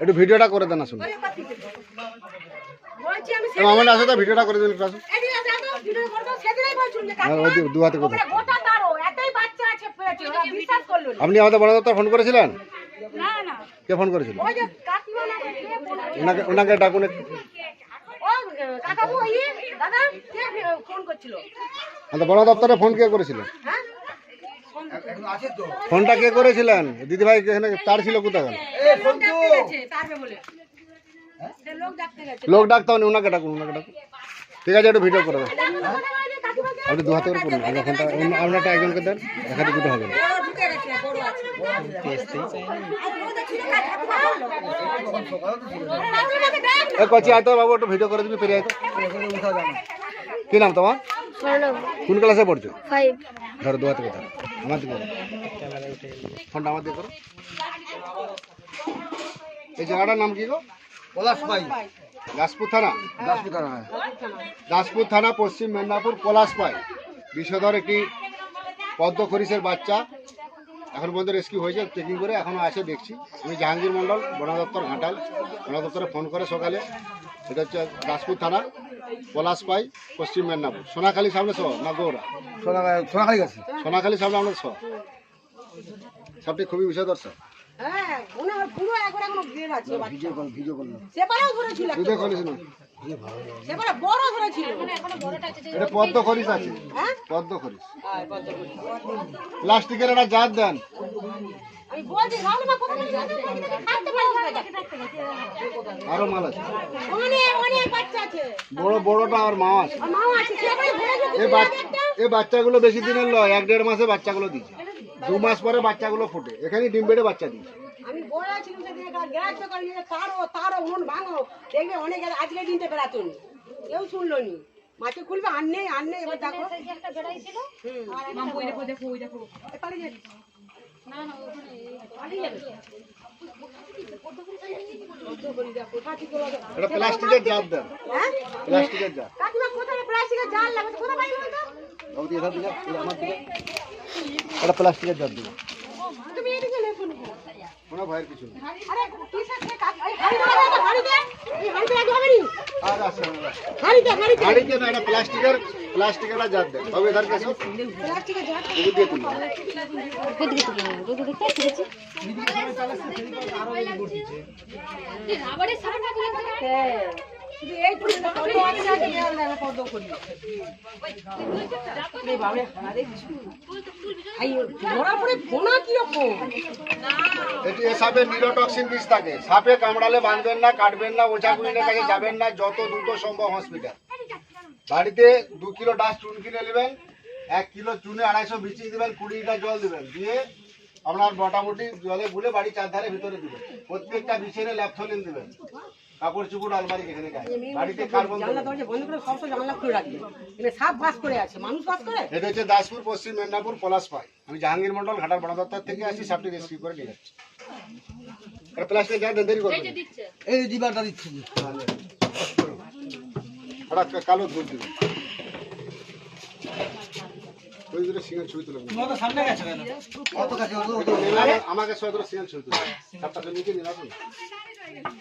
একটু ভিডিওটা করে দেন আসুন। আমার আসো তো ভিডিওটা করে দিন আসুন। দু- হাতে দাও। আপনি আমাদের বন দপ্তর ফোন করেছিলেন? কে ফোন করেছিল? ওই যে কাকিমা না কে ফোন করছিল? ওনাকে ডাকুন কাকাবু ওই দাদা কে ফোন করছিল? আমাদের বন দপ্তরে ফোন কে করেছিল? হ্যাঁ? ফোনটা কে করেছিলেন? দিদি ভাই এখানে তার ছিল কোথায় গেল লোক ডাকতে হবে ওনাকে ডাকুন ওনাকে ডাকুন। ঠিক আছে একটু ভিডিও করে দেন। আপনি দু হাতে করে করুন আপনারটা একজনকে দেন এখানে দুটো হবে না। ঢুকে গেছে বড় আছে এ কচি আয় তো বাবু একটু ভিডিও করে দিবি পেরিয়ে আয় তো। কি নাম তোমার? কোন ক্লাসে পড়ছো? ধরো দু হাতে কথা আমার দিকে। ফোনটা আমার দিকে করো। এই জায়গাটার নাম কি গো? দাসপুর থানা? দাসপুর থানা দাসপুর থানা পশ্চিম মেদিনীপুর পলাশপাই বিষধর একটি পদ্ম খরিসের বাচ্চা। এখন পর্যন্ত রেস্কিউ হয়েছে চেকিং করে এখনও আছে দেখছি। আমি জাহাঙ্গীর মণ্ডল বন দপ্তর ঘাটাল। বন দপ্তরে ফোন করে সকালে। এটা হচ্ছে দাসপুর থানা পলাশপাই পশ্চিম মেদিনীপুর। সোনাখালী সামনে সহ না গৌরা সোনা সোনাখালি গেছে। সোনাখালী সামনে আমরা সহ সবটি খুবই স্যার হ্যাঁ মনে হয় পুরো একবার এখনও বের আছে ভিডিও কল ভিডিও করলাম এটা পদ্ম খরিস আছে। হ্যাঁ? পদ্ম খরিস প্লাস্টিকের একটা জাত দেন। মা কাটতে পারছি না। আরও মাল আছে। বড় বড়টা আর মাছ আর মাও আছে এ বাচ্চাগুলো বেশি দিনের নয় এক দেড় মাসে বাচ্চাগুলো দিচ্ছে দু মাস পরে বাচ্চাগুলো ফুটে। এখানে ডিম বেড়ে বাচ্চা দিচ্ছে আমি বলে আছিলাম সেদিন গ্রাহ্য করে তারও তারও মন ভাঙো। দেখবে অনেক আজকে দিনটা বেড়াতো নি কেউ শুনলো নি। মাকে খুলবে আর নেই আর নেই এবার দেখো। প্লাস্টিকের জাত দেন। হ্যাঁ? প্লাস্টিকের জাত কোথায় প্লাস্টিকের জাল কোথায় বলতো? এটা প্লাস্টিকের দিবে। কোনো ভয়ের কিছু আরে কিসের সে হাঁড়ি আছে? এই হবে নি? আর না। প্লাস্টিকের প্লাস্টিকের জাত কাছে। প্লাস্টিকের দিয়ে। আরে? সাপে কামড়ালে বাঁধবেন না, কাটবেন না, ওঝা গুলিনের কাছে যাবেন না, যত দ্রুত সম্ভব হসপিটাল। বাড়িতে দু কিলো ডাস চুন কিনে নেবেন, এক কিলো চুনে আড়াইশো বিচিয়ে দেবেন, কুড়ি লিটার জল দেবেন। দিয়ে আপনার মোটামুটি জলে গুলে বাড়ি চারধারে ভিতরে দেবেন। প্রত্যেকটা বিছানে ল্যাপথলিন দেবেন। কাপড় চুপড় আলমারি গায়ে বাড়িতে কার্বন জানলা দরজা বন্ধ করে সব জানলা খুলে রাখবে। এখানে সাপ বাস করে আছে। মানুষ বাস করে? এটা হচ্ছে দাসপুর পশ্চিম মেদিনীপুর পলাশপাই আমি জাহাঙ্গীর মন্ডল ঘাটার বন দপ্তর থেকে আসি সাপটি রেস্কিউ করে নিয়ে যাচ্ছি। প্লাস্টিক যা দেরি করবেন। এই দিবারটা দিচ্ছি। কালো দুধ ওই দুটো সিঙ্গেল ছবি তুলে। সামনে গেছে কেন? কত কাছে ও তো নেবেন, আমাকে সব দুটো সিঙ্গেল ছবি তুলে। সাতটা নিচে নিন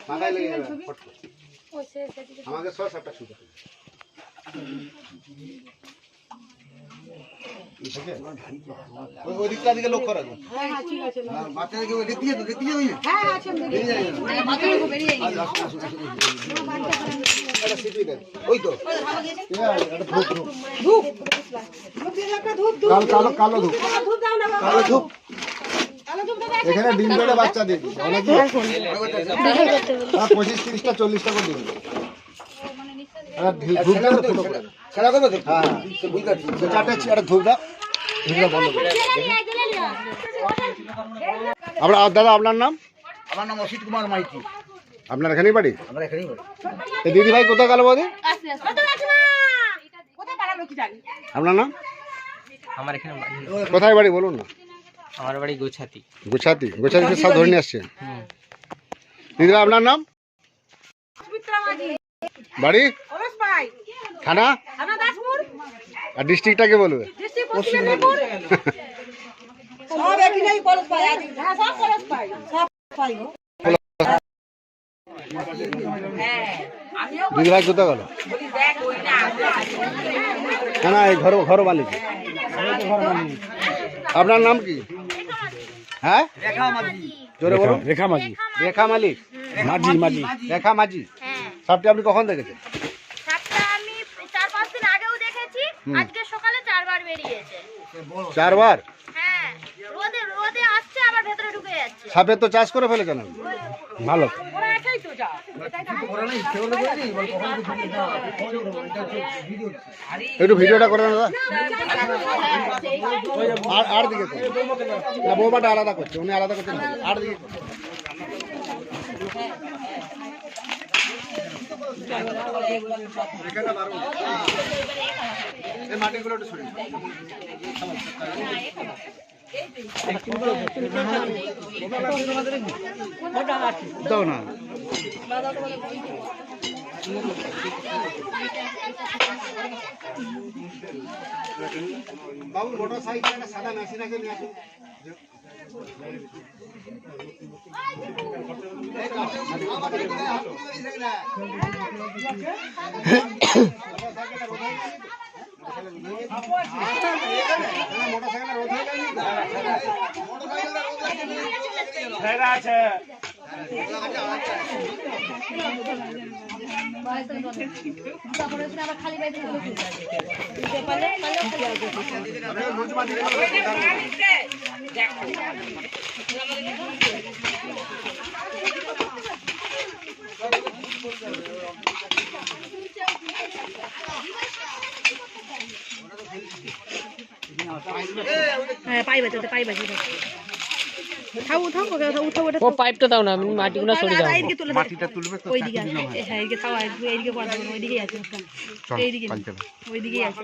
মাথায় লেগে যাবে আমাকে সব সাতটা ছবি তুলে। ঠিক আছে? ওই- ওই দিকটা দিকে। লক্ষ্য রাখবেন হ্যাঁ হ্যাঁ আছে হ্যাঁ হ্যাঁ সিটি দেন ওই তো। ধূপ। ধূপ। কালো কালো ধূপ। কালো ধূপ এখানে ডিম পেড়ে বাচ্চা দিয়ে দিই অনেক পঁচিশ তিরিশটা চল্লিশটা করে দিন ধূপ। সেটা করবে তো হ্যাঁ। বুঝতে পারছি চারটে একটা ধূপ দাও। ধূপটা আমরা দাদা আপনার নাম? আমার নাম অসিত কুমার মাইতি। আপনার এখানেই বাড়ি? আমরা এখানেই বাড়ি। এই দিদি ভাই কোথায় গেল বৌদি? আপনার নাম? আমার এখানে কোথায় বাড়ি বলুন না। আমার বাড়ি গোছাতি। গুছাতি গুছাতি সব ধরে নিয়ে আসছে হুম। দিদি ভাই আপনার নাম? বাড়ি? থানা? আমার দাসপুর। আর ডিস্ট্রিক্টটাকে বলবে? সব একই নাই পাই হ্যাঁ সব পাই সব পাই গো দুই লাখ কোথা গেল। না না এই ঘর ঘর মালিক। আপনার নাম কি? হ্যাঁ? জোরে বলুন। রেখা মাঝি। রেখা মালিক। মাঝি মাঝি। রেখা মাঝি। হ্যাঁ। সাপটি আপনি কখন দেখেছেন? সাপটা আমি চার পাঁচ দিন আগেও দেখেছি। আজকে সকালে চারবার বেরিয়েছে। চারবার? হ্যাঁ। রোদে রোদে আসছে আবার ভেতরে ঢুকে যাচ্ছে। সাপের তো চাষ করে ফেলে কেন ভালো। যা একটু ভিডিওটা করে দাদা আর আর দিকে। না আলাদা করছে, উনি আলাদা করছেন। আর দিকে মাটিগুলো একটু। দাও না। বাবু মোটর সাইকেল একটা সাদা মেশিন আছে নিয়ে আসুন বাঁচাতে পাই বাঁচাতে উঠাও উঠাও ওকে ও পাইপটা দাও না আমি মাটিগুলো সরিয়ে দাও মাটিটা তুলবে তো ওইদিকে আছে। হ্যাঁ এইদিকে থাও এইদিকে এইদিকে পড়া ওইদিকেই আছে। এইদিকে ওইদিকেই আছে।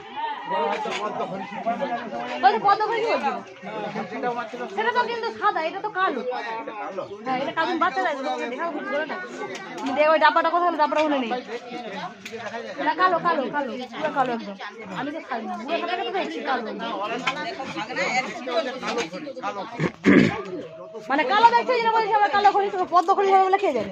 ওই পদ্ম ফুল সেটা তো কিন্তু সাদা, এটা তো কালো। হ্যাঁ এটা কালো তোমাকে দেখা না ওই ডাব্বাটা কোথায় হলো? ডাব্বাটা ওখানে নেই এটা কালো কালো কালো, পুরো কালো একদম। আমি তো খাই না। কালো? মানে কালো দেখছে যেটা বলছি আবার কালো তো পদ্ম হবে বলে খেয়ে যাবে।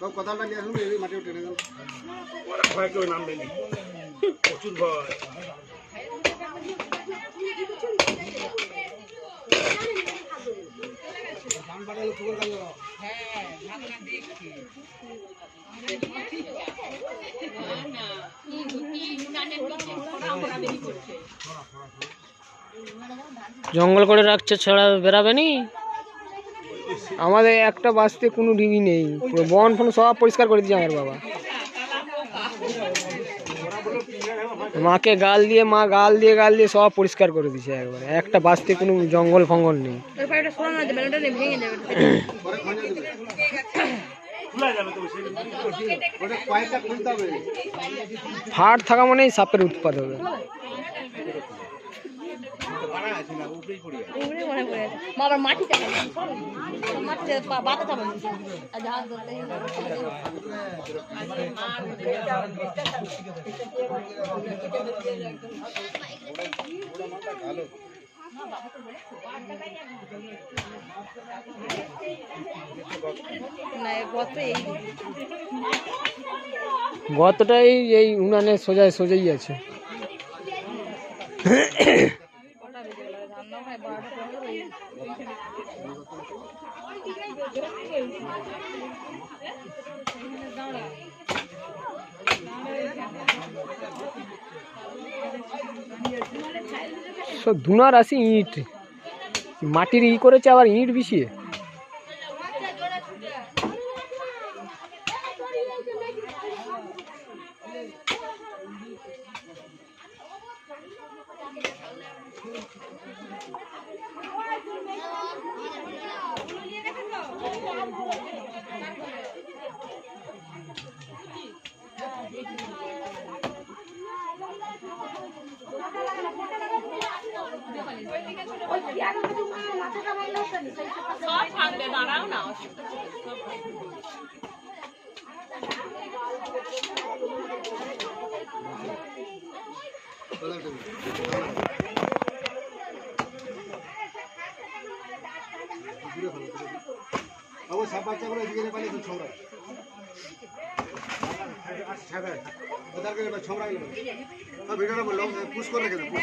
সব কথাটা এই মাটিও টেনে দেন জঙ্গল করে রাখছে ছাড়া বেরাবে নি? আমাদের একটা বাঁচতে কোনো ডিগি নেই। বন ফন সব পরিষ্কার করে দিয়েছে আমার বাবা। মাকে গাল দিয়ে, মা গাল দিয়ে গাল দিয়ে সব পরিষ্কার করে দিছে একবারে। একটা বাসতে কোনো জঙ্গল ফঙ্গল নেই। ফাট থাকা মানেই সাপের উৎপাদ হবে। উড়ে মনে পড়ে আছে মা আবার মাটি চাপা দিয়েছে, সরো। মাটিতে পা- বাতা চাপা জাহাজ ধরতে না এ গর্ত এই। গতটাই এই উনানে সোজায় সোজাই আছে। ধুনার আসি ইট। মাটির ই করেছে আবার ইট বিছিয়ে বাবু সাপ বাচ্চা করে এদিকে পালিয়ে তো ছোমরা ওদার করে ছোমরা গেল ভিডিওটা বলল পুশ করে রেখে দেবো